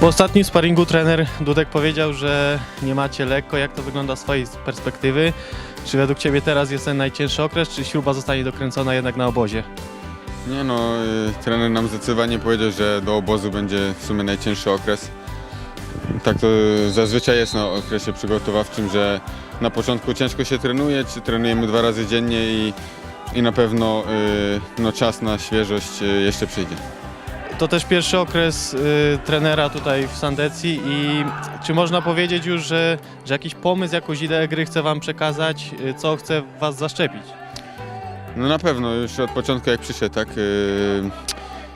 Po ostatnim sparingu trener Dudek powiedział, że nie macie lekko. Jak to wygląda z Twojej perspektywy? Czy według Ciebie teraz jest ten najcięższy okres, czy śruba zostanie dokręcona jednak na obozie? Nie no, y, trener nam zdecydowanie powiedział, że do obozu będzie w sumie najcięższy okres. Tak to zazwyczaj jest na okresie przygotowawczym, że na początku ciężko się trenuje, czy trenujemy dwa razy dziennie i, i na pewno y, no, czas na świeżość y, jeszcze przyjdzie. To też pierwszy okres y, trenera tutaj w Sandecji i czy można powiedzieć już, że, że jakiś pomysł, jakąś ideę gry chce Wam przekazać, y, co chce Was zaszczepić? No na pewno, już od początku jak przyszedł, tak? y,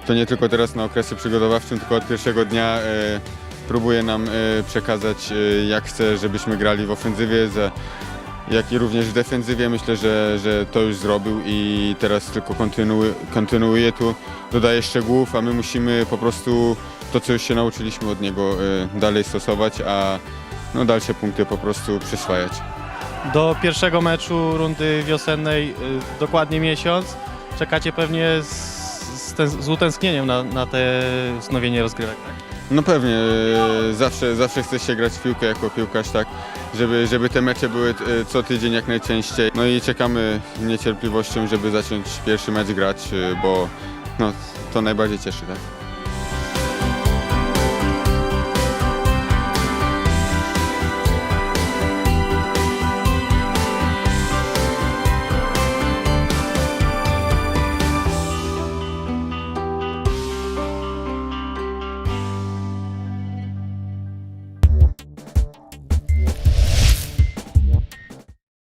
To nie tylko teraz na okresie przygotowawczym, tylko od pierwszego dnia y, próbuje nam y, przekazać, y, jak chce, żebyśmy grali w ofensywie, jak i również w defensywie. Myślę, że, że to już zrobił i teraz tylko kontynuuje, kontynuuje tu, dodaje szczegółów, a my musimy po prostu to, co już się nauczyliśmy od niego, y, dalej stosować, a no, dalsze punkty po prostu przyswajać. Do pierwszego meczu rundy wiosennej y, dokładnie miesiąc. Czekacie pewnie z, z, ten, z utęsknieniem na, na te wznowienie rozgrywek. Tak? No pewnie, e, zawsze, zawsze chce się grać w piłkę jako piłkarz, tak, żeby, żeby te mecze były e, co tydzień jak najczęściej. No i czekamy z niecierpliwością, żeby zacząć pierwszy mecz grać, e, bo no, to najbardziej cieszy, tak.